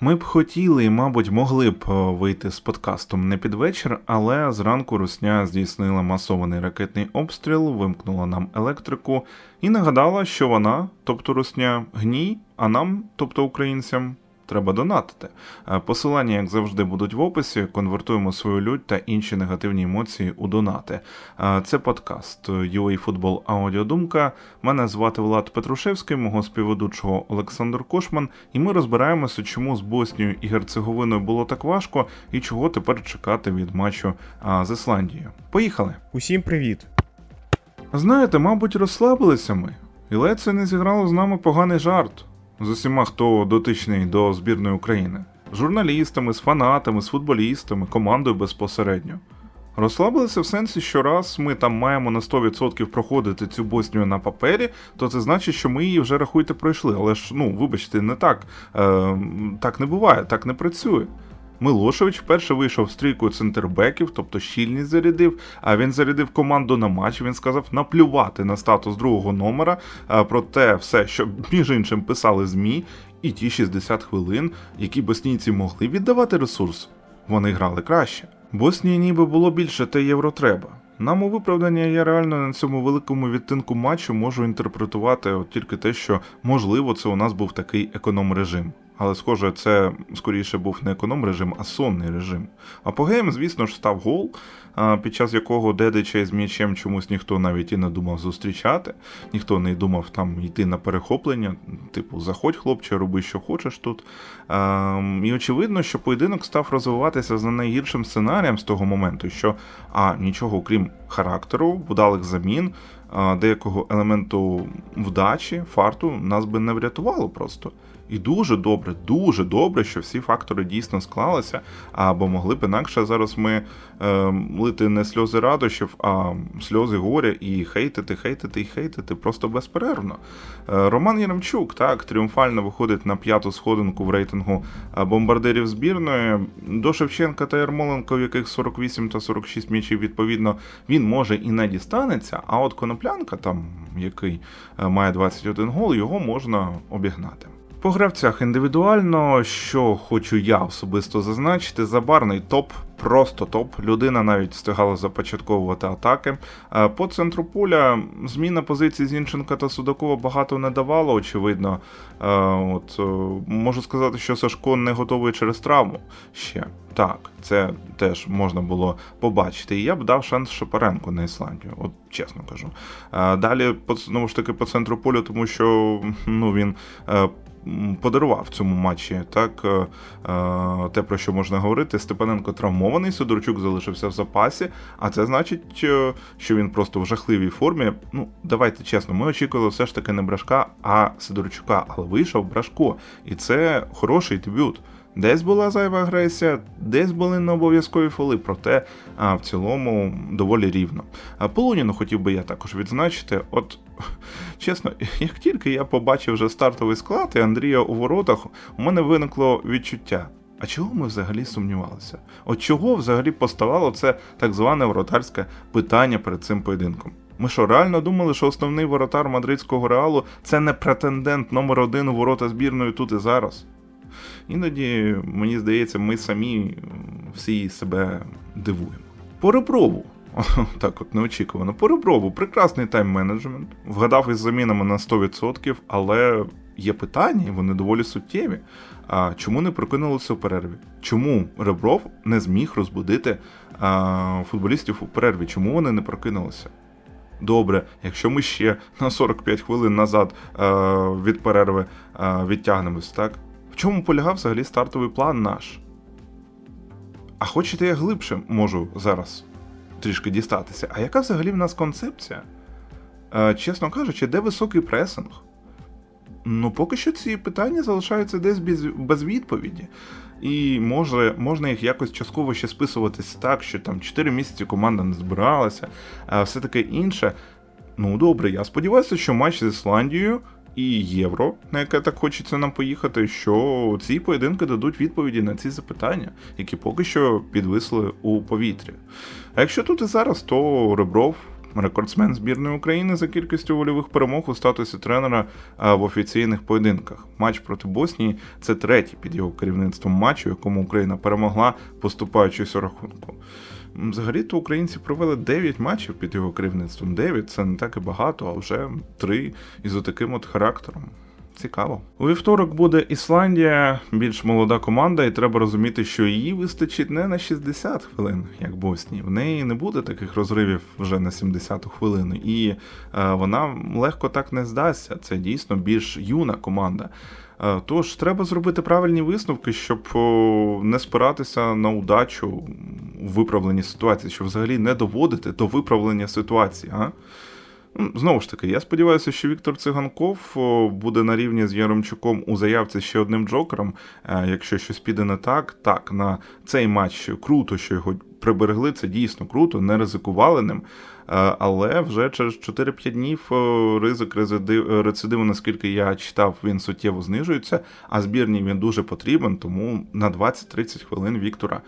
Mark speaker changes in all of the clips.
Speaker 1: Ми б хотіли і, мабуть, могли б е, вийти з подкастом не під вечір, але зранку Русня здійснила масований ракетний обстріл, вимкнула нам електрику і нагадала, що вона, тобто Русня, гній, а нам, тобто українцям, треба донатити. Е, Посилання, як завжди, будуть в описі. Конвертуємо свою лють та інші негативні емоції у донати. Е, Це подкаст UA Футбол Аудіодумка. Мене звати Влад Петрушевський, мого співведучого Олександр Кошман, і ми розбираємося, чому з Боснією і Герцеговиною було так важко, і чого тепер чекати від матчу з Ісландією. Поїхали!
Speaker 2: Усім привіт!
Speaker 1: Знаєте, мабуть, розслабилися ми. І ледь це не зіграло з нами поганий жарт з усіма, хто дотичний до збірної України. З журналістами, з фанатами, з футболістами, командою безпосередньо. Розслабилися в сенсі, що раз ми там маємо на 100% проходити цю Боснію на папері, то це значить, що ми її вже рахуйте пройшли. Але ж, ну, вибачте, не так. Е, так не буває, так не працює. Милошевич вперше вийшов з трійкою центрбеків, тобто щільність зарядив, а він зарядив команду на матч. Він сказав наплювати на статус другого номера, а, про те все, що між іншим писали ЗМІ, і ті 60 хвилин, які боснійці могли віддавати ресурс, вони грали краще. Боснії ніби було більше, те євро треба. Нам у виправдання я реально на цьому великому відтинку матчу можу інтерпретувати от тільки те, що можливо це у нас був такий економ режим. Але схоже, це скоріше був не економ режим, а сонний режим. Апогеєм, звісно ж, став гол, під час якого Дедича з м'ячем чомусь ніхто навіть і не думав зустрічати, ніхто не думав там йти на перехоплення, типу, заходь, хлопче, роби, що хочеш тут. І очевидно, що поєдинок став розвиватися за найгіршим сценарієм з того моменту, що а нічого крім характеру, вдалих замін, деякого елементу вдачі, фарту нас би не врятувало просто. І дуже добре, дуже добре, що всі фактори дійсно склалися, або могли б інакше зараз ми е, лити не сльози радощів, а сльози горя і хейтити, хейтити і хейтити просто безперервно. Е, Роман Яремчук так тріумфально виходить на п'яту сходинку в рейтингу е, бомбардирів збірної. До Шевченка та Ярмоленко, в яких 48 та 46 м'ячів, відповідно, він може і не дістанеться. А от Коноплянка, там який е, має 21 гол, його можна обігнати. По гравцях індивідуально, що хочу я особисто зазначити, забарний топ, просто топ. Людина навіть встигала започатковувати атаки. Е, По центру поля зміна позицій Зінченка та Судакова багато не давала, очевидно. Е, От е, можу сказати, що Сашко не готовий через травму ще. Так, це теж можна було побачити. І я б дав шанс Шапаренку на Ісландію, от чесно кажу. Далі, знову ж таки, по центру поля, тому що ну, він подарував цьому матчі так е, е, те, про що можна говорити. Степаненко травмований, Сидорчук залишився в запасі, а це значить, е, що він просто в жахливій формі. Ну, давайте чесно, ми очікували все ж таки не Брашка, а Сидорчука, але вийшов Брашко. І це хороший дебют. Десь була зайва агресія, десь були не обов'язкові фоли, проте а, в цілому доволі рівно. А Полуніну хотів би я також відзначити. От чесно, як тільки я побачив вже стартовий склад і Андрія у воротах, у мене виникло відчуття. А чого ми взагалі сумнівалися? От чого взагалі поставало це так зване воротарське питання перед цим поєдинком? Ми що, реально думали, що основний воротар мадридського реалу це не претендент номер один у ворота збірної тут і зараз? Іноді, мені здається, ми самі всі себе дивуємо. По Реброву. Так от неочікувано. По Реброву прекрасний тайм-менеджмент. Вгадав із замінами на 100%, але є питання, і вони доволі суттєві. А чому не прокинулися у перерві? Чому Ребров не зміг розбудити а, футболістів у перерві? Чому вони не прокинулися? Добре, якщо ми ще на 45 хвилин назад е, від перерви е, відтягнемось, так? Чому полягав взагалі стартовий план наш? А хочете я глибше можу зараз трішки дістатися. А яка взагалі в нас концепція? Е, чесно кажучи, де високий пресинг? Ну, поки що ці питання залишаються десь без, без відповіді. І може, можна їх якось частково ще списуватись так, що там 4 місяці команда не збиралася, а все таке інше. Ну добре, я сподіваюся, що матч з Ісландією і Євро, на яке так хочеться нам поїхати, що ці поєдинки дадуть відповіді на ці запитання, які поки що підвисли у повітрі. А якщо тут і зараз, то Ребров рекордсмен збірної України за кількістю вольових перемог у статусі тренера в офіційних поєдинках. Матч проти Боснії це третій під його керівництвом матч, у якому Україна перемогла, поступаючись у рахунку. Взагалі-то українці провели 9 матчів під його керівництвом. 9 це не так і багато, а вже 3 із отаким от характером. Цікаво. У вівторок буде Ісландія, більш молода команда, і треба розуміти, що її вистачить не на 60 хвилин, як Боснії. В неї не буде таких розривів вже на 70-ту хвилину, і е, вона легко так не здасться. Це дійсно більш юна команда. Е, Тож треба зробити правильні висновки, щоб не спиратися на удачу у виправленні ситуації, щоб взагалі не доводити до виправлення ситуації. А? Знову ж таки, я сподіваюся, що Віктор Циганков буде на рівні з Яремчуком у заявці ще одним джокером. Е, Якщо щось піде не так, так, на цей матч круто, що його приберегли, це дійсно круто, не ризикували ним. Е, Але вже через 4-5 днів ризик рецидиву, наскільки я читав, він суттєво знижується, а збірній він дуже потрібен, тому на 20-30 хвилин Віктора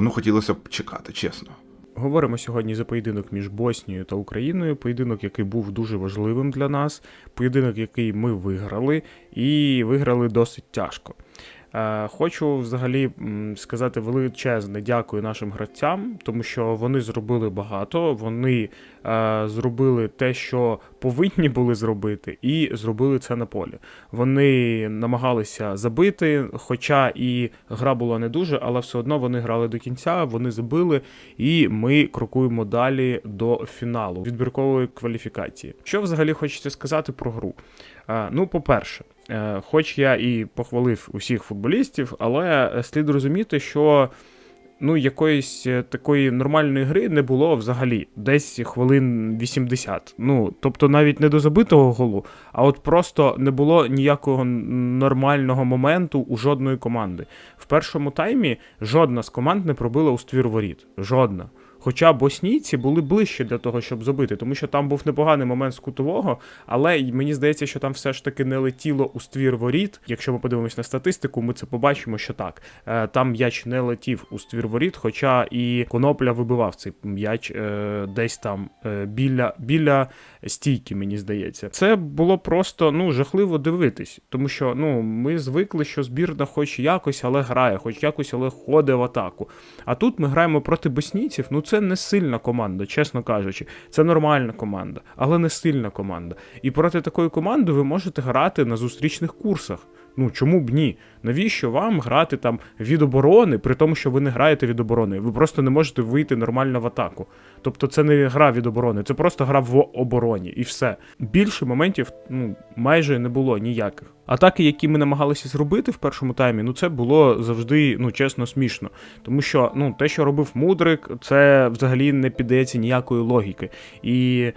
Speaker 1: ну, хотілося б чекати, чесно.
Speaker 2: Говоримо сьогодні за поєдинок між Боснією та Україною. Поєдинок, який був дуже важливим для нас, поєдинок, який ми виграли, і виграли досить тяжко. Е, Хочу взагалі сказати величезне дякую нашим гравцям, тому що вони зробили багато. Вони е, зробили те, що повинні були зробити, і зробили це на полі. Вони намагалися забити, хоча і гра була не дуже, але все одно вони грали до кінця, вони забили, і ми крокуємо далі до фіналу відбіркової кваліфікації. Що взагалі хочеться сказати про гру? Е, Ну, по-перше, хоч я і похвалив усіх футболістів, але е, слід розуміти, що ну, якоїсь е, такої нормальної гри не було взагалі, десь хвилин 80. Ну, тобто навіть не до забитого голу, а от просто не було ніякого нормального моменту у жодної команди. В першому таймі жодна з команд не пробила у ствір воріт. Жодна. Хоча боснійці були ближче для того, щоб забити, тому що там був непоганий момент з кутового, але мені здається, що там все ж таки не летіло у ствір воріт. Якщо ми подивимось на статистику, ми це побачимо, що так. Е, Там м'яч не летів у ствір воріт, хоча і Конопля вибивав цей м'яч е, десь там е, біля, біля стійки, мені здається. Це було просто ну жахливо дивитись, тому що ну ми звикли, що збірна хоч якось, але грає, хоч якось, але ходить в атаку. А тут ми граємо проти боснійців. Ну це не сильна команда, чесно кажучи. Це нормальна команда, але не сильна команда. І проти такої команди ви можете грати на зустрічних курсах. Ну чому б ні? Навіщо вам грати там від оборони, при тому, що ви не граєте від оборони? Ви просто не можете вийти нормально в атаку. Тобто це не гра від оборони, це просто гра в обороні, і все. Більше моментів ну майже не було ніяких. Атаки, які ми намагалися зробити в першому таймі, ну це було завжди, ну чесно, смішно. Тому що ну те, що робив Мудрик, це взагалі не піддається ніякої логіки. І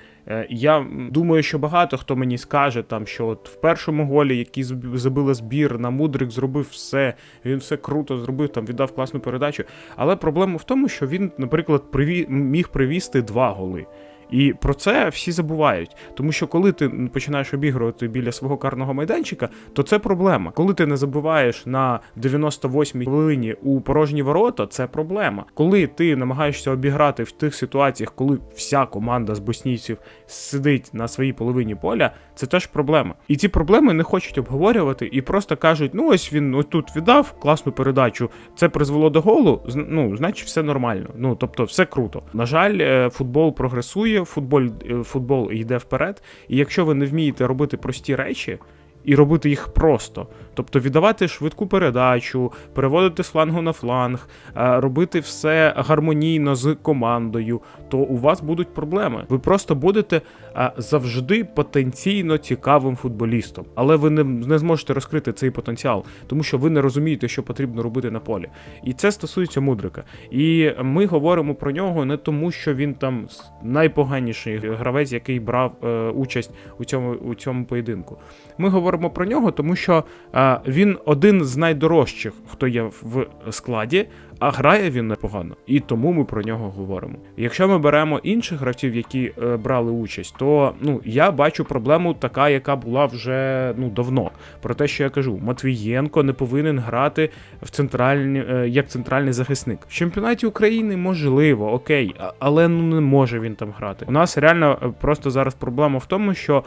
Speaker 2: я думаю, що багато хто мені скаже, там що от в першому голі, який забила збір на Мудрик, зробив все, він все круто зробив, там віддав класну передачу. Але проблема в тому, що він, наприклад, приві... міг привізти два голи. І про це всі забувають. Тому що коли ти починаєш обігрувати біля свого карного майданчика, то це проблема. Коли ти не забуваєш на 98-й хвилині у порожні ворота, це проблема. Коли ти намагаєшся обіграти в тих ситуаціях, коли вся команда з боснійців сидить на своїй половині поля, це теж проблема. І ці проблеми не хочуть обговорювати і просто кажуть: ну ось він ось тут віддав класну передачу, це призвело до голу. Ну, значить, все нормально. Ну тобто, все круто. На жаль, е, футбол прогресує, футбол, е, футбол йде вперед. І якщо ви не вмієте робити прості речі. І робити їх просто, тобто віддавати швидку передачу, переводити з флангу на фланг, е, робити все гармонійно з командою, то у вас будуть проблеми. Ви просто будете е, завжди потенційно цікавим футболістом, але ви не, не зможете розкрити цей потенціал, тому що ви не розумієте, що потрібно робити на полі. І це стосується мудрика. І ми говоримо про нього не тому, що він там найпоганіший гравець, який брав е, участь у цьому, у цьому поєдинку. Ми говоримо про нього, тому що е, він один з найдорожчих, хто є в складі, А грає він непогано, і тому ми про нього говоримо. Якщо ми беремо інших гравців, які е, брали участь, то ну я бачу проблему така, яка була вже ну давно. Про те, що я кажу, Матвієнко не повинен грати в центральні е, як центральний захисник. В чемпіонаті України можливо, окей, але ну не може він там грати. У нас реально е, просто зараз проблема в тому, що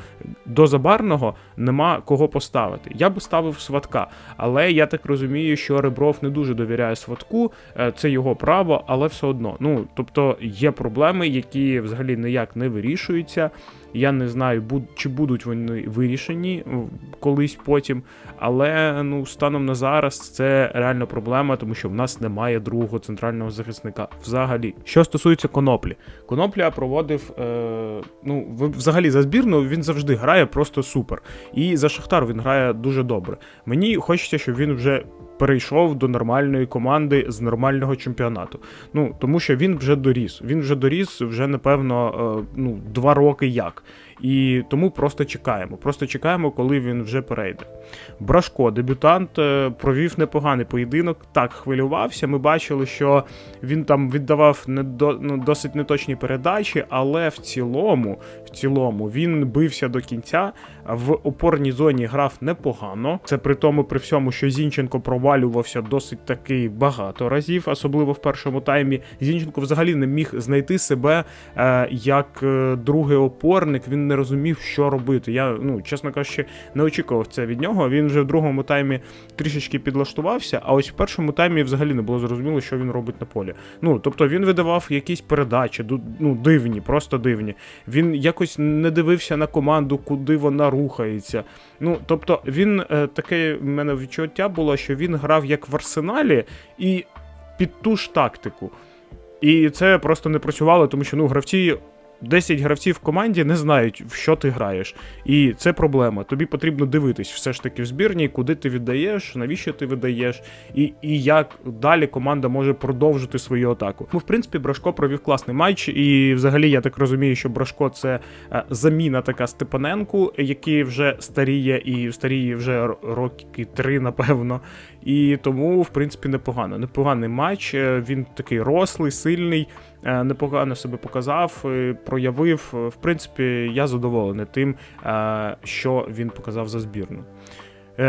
Speaker 2: до забарного нема кого поставити. Я би ставив сватка, але я так розумію, що Ребров не дуже довіряє сватку, це його право, але все одно. Ну тобто є проблеми, які взагалі ніяк не вирішуються. Я не знаю, чи будуть вони вирішені колись потім. Але ну станом на зараз це реально проблема, тому що в нас немає другого центрального захисника. Взагалі, що стосується коноплі, конопля проводив. Е, ну взагалі за збірну він завжди грає просто супер. І за Шахтар він грає дуже добре. Мені хочеться, щоб він вже. Перейшов до нормальної команди з нормального чемпіонату. Ну тому що він вже доріс. Він вже доріс вже напевно е, ну два роки як. І тому просто чекаємо. Просто чекаємо, коли він вже перейде. Брашко, дебютант, е, провів непоганий поєдинок. Так хвилювався. Ми бачили, що він там віддавав недо, ну, досить неточні передачі, але в цілому, в цілому він бився до кінця. В опорній зоні грав непогано. Це при тому, при всьому, що Зінченко провалювався досить таки багато разів, особливо в першому таймі. Зінченко взагалі не міг знайти себе е, як е, другий опорник. Він не розумів, що робити. Я, ну чесно кажучи, не очікував це від нього. Він вже в другому таймі трішечки підлаштувався, а ось в першому таймі взагалі не було зрозуміло, що він робить на полі. Ну тобто він видавав якісь передачі, ну дивні, просто дивні. Він якось не дивився на команду, куди вона рухається. Ну тобто, він е, таке в мене відчуття було, що він грав як в арсеналі і під ту ж тактику. І це просто не працювало, тому що ну гравці. 10 гравців в команді не знають, в що ти граєш. І це проблема. Тобі потрібно дивитись все ж таки в збірній, куди ти віддаєш, навіщо ти видаєш, і, і як далі команда може продовжити свою атаку. Ну, в принципі, Брашко провів класний матч, і взагалі я так розумію, що Брашко це е, заміна така Степаненку, який вже старіє, і старіє вже роки три, напевно. І тому, в принципі, непогано. Непоганий матч. е, Він такий рослий, сильний, е, непогано себе показав, е, проявив. В принципі, я задоволений тим, що він показав за збірну.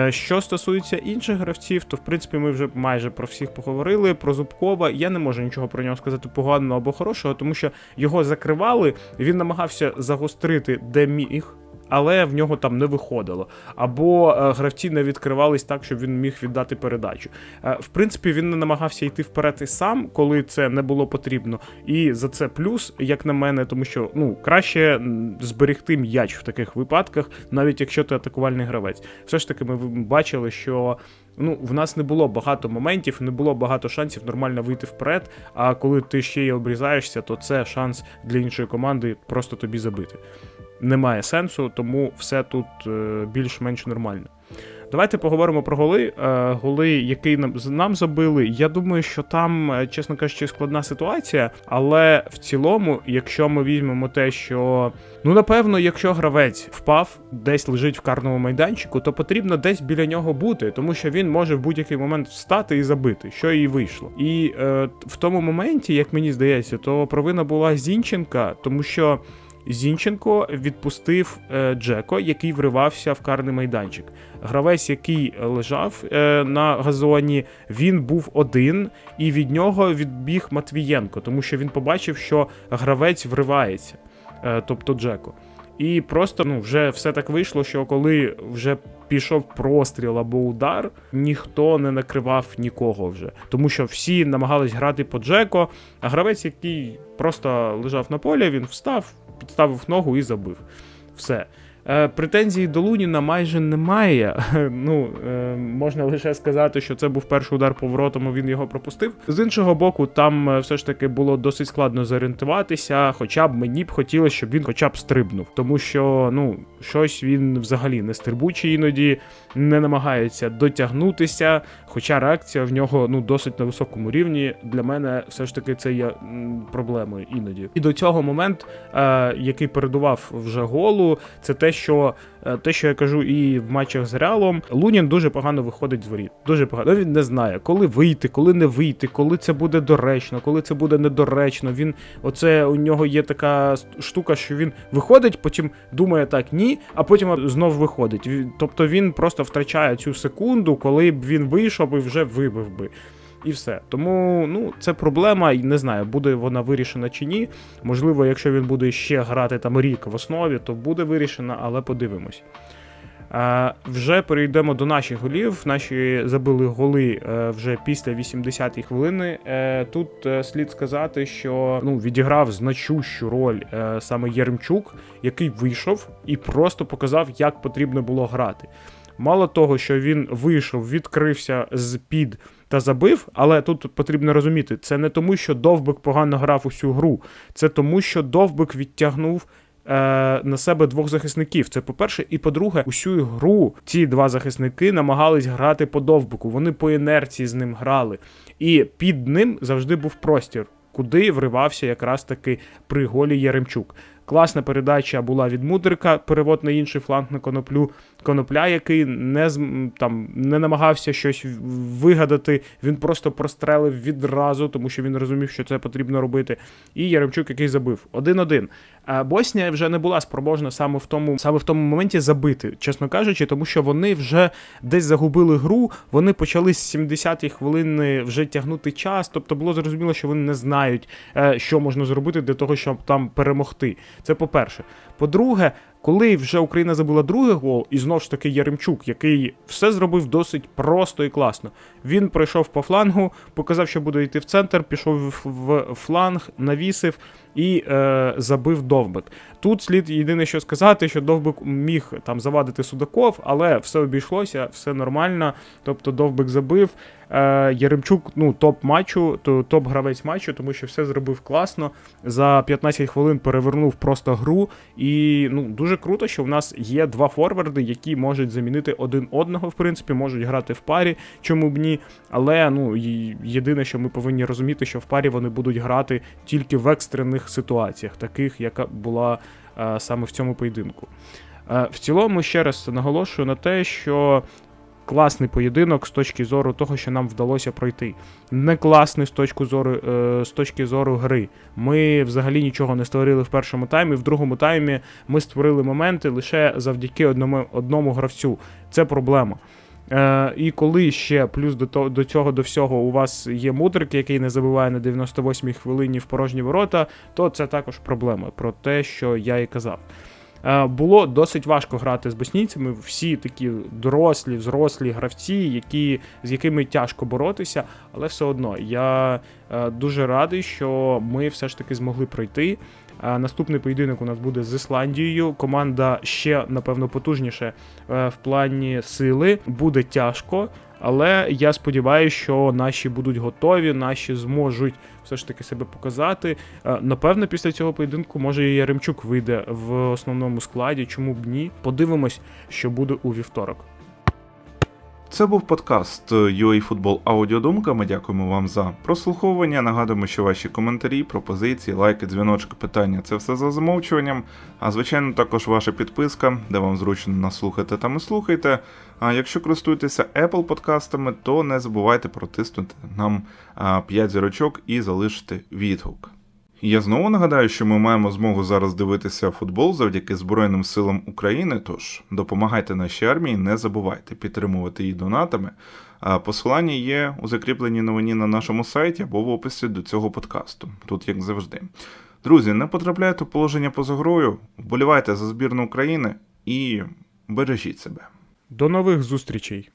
Speaker 2: Що стосується інших гравців, то в принципі ми вже майже про всіх поговорили. Про Зубкова я не можу нічого про нього сказати поганого або хорошого, тому що його закривали, він намагався загострити де міг. Але в нього там не виходило. Або е, гравці не відкривались так, щоб він міг віддати передачу. Е, в принципі, він не намагався йти вперед і сам, коли це не було потрібно. І за це плюс, як на мене, тому що ну краще зберегти м'яч в таких випадках, навіть якщо ти атакувальний гравець. Все ж таки, ми бачили, що. Ну, в нас не було багато моментів, не було багато шансів нормально вийти вперед. А коли ти ще й обрізаєшся, то це шанс для іншої команди просто тобі забити. Немає сенсу, тому все тут е, більш-менш нормально. Давайте поговоримо про голи. Е, голи, які нам, нам забили. Я думаю, що там, е, чесно кажучи, складна ситуація. Але в цілому, якщо ми візьмемо те, що ну напевно, якщо гравець впав, десь лежить в карному майданчику, то потрібно десь біля нього бути, тому що він може в будь-який момент встати і забити, що і вийшло. І е, в тому моменті, як мені здається, то провина була Зінченка, тому що. Зінченко відпустив е, Джеко, який вривався в карний майданчик. Гравець, який лежав е, на газоні, він був один, і від нього відбіг Матвієнко, тому що він побачив, що гравець вривається, е, тобто Джеко. І просто ну, вже все так вийшло, що коли вже пішов простріл або удар, ніхто не накривав нікого вже. Тому що всі намагались грати по Джеко, а гравець, який просто лежав на полі, він встав, підставив ногу і забив. Все. Е, Претензій до Луніна майже немає. Ну, е, можна лише сказати, що це був перший удар поворотом, він його пропустив. З іншого боку, там е, все ж таки було досить складно зорієнтуватися, хоча б мені б хотілося, щоб він хоча б стрибнув. Тому що, ну, щось він взагалі не стрибучий іноді, не намагається дотягнутися, хоча реакція в нього ну, досить на високому рівні. Для мене все ж таки це є проблемою іноді. І до цього момент, який передував вже голу, це те, що е, те, що я кажу і в матчах з Реалом, Лунін дуже погано виходить з воріт. Дуже погано. Він не знає, коли вийти, коли не вийти, коли це буде доречно, коли це буде недоречно. Він оце у нього є така штука, що він виходить, потім думає так, ні, а потім знов виходить. Тобто він просто втрачає цю секунду, коли б він вийшов і вже вибив би. І все. Тому ну, це проблема, і не знаю, буде вона вирішена чи ні. Можливо, якщо він буде ще грати там рік в основі, то буде вирішена, але подивимось. Е, вже перейдемо до наших голів. Наші забили голи е, вже після 80-ї хвилини. Е, тут е, слід сказати, що ну, відіграв значущу роль е, саме Єремчук, який вийшов і просто показав, як потрібно було грати. Мало того, що він вийшов, відкрився з під та забив, але тут потрібно розуміти, це не тому, що Довбик погано грав усю гру, це тому, що Довбик відтягнув е, на себе двох захисників. Це по-перше, і по-друге, усю гру ці два захисники намагались грати по довбику. Вони по інерції з ним грали. І під ним завжди був простір, куди вривався якраз таки при голі Яремчук. Класна передача була від Мудрика, перевод на інший фланг на коноплю. Конопля, який не там не намагався щось вигадати, він просто прострелив відразу, тому що він розумів, що це потрібно робити. І Яремчук, який забив. Один-один. А Боснія вже не була спроможна саме в тому, саме в тому моменті забити, чесно кажучи, тому що вони вже десь загубили гру. Вони почали з 70-ї хвилини вже тягнути час. Тобто було зрозуміло, що вони не знають, е, що можна зробити для того, щоб там перемогти. Це по-перше. По-друге, коли вже Україна забила другий гол, і знов ж таки Яремчук, який все зробив досить просто і класно. Він пройшов по флангу, показав, що буде йти в центр, пішов в фланг, навісив і е, забив довбик. Тут слід єдине, що сказати, що довбик міг там завадити Судаков, але все обійшлося, все нормально. Тобто довбик забив. Е, Яремчук, ну, топ матчу, то топ гравець матчу, тому що все зробив класно. За 15 хвилин перевернув просто гру. І ну, дуже круто, що в нас є два форварди, які можуть замінити один одного, в принципі, можуть грати в парі, чому б ні. Але ну, єдине, що ми повинні розуміти, що в парі вони будуть грати тільки в екстрених ситуаціях, таких, яка була е, саме в цьому поєдинку. Е, в цілому, ще раз наголошую на те, що класний поєдинок з точки зору того, що нам вдалося пройти. Не класний з точки зору, е, з точки зору гри. Ми взагалі нічого не створили в першому таймі. В другому таймі ми створили моменти лише завдяки одному, одному гравцю. Це проблема. Е, і коли ще плюс до, то, до цього до всього у вас є мудрик, який не забиває на 98-й хвилині в порожні ворота, то це також проблема про те, що я і казав. Е, Було досить важко грати з боснійцями. Всі такі дорослі, взрослі гравці, які, з якими тяжко боротися, але все одно я е, дуже радий, що ми все ж таки змогли пройти. Наступний поєдинок у нас буде з Ісландією. Команда ще, напевно, потужніше е, в плані сили. Буде тяжко, але я сподіваюся, що наші будуть готові, наші зможуть все ж таки себе показати. Е, Напевно, після цього поєдинку може і Яремчук вийде в основному складі. Чому б ні? Подивимось, що буде у вівторок.
Speaker 1: Це був подкаст UA Football Аудіодумка. Ми дякуємо вам за прослуховування. Нагадуємо, що ваші коментарі, пропозиції, лайки, дзвіночки, питання це все за замовчуванням. А звичайно, також ваша підписка, де вам зручно нас слухати, там і слухайте. А якщо користуєтеся Apple подкастами, то не забувайте протиснути нам 5 зірочок і залишити відгук. Я знову нагадаю, що ми маємо змогу зараз дивитися футбол завдяки Збройним силам України. Тож допомагайте нашій армії, не забувайте підтримувати її донатами. Посилання є у закріпленій новині на нашому сайті або в описі до цього подкасту. Тут як завжди. Друзі, не потрапляйте в положення поза грою, вболівайте за збірну України і бережіть себе.
Speaker 2: До нових зустрічей!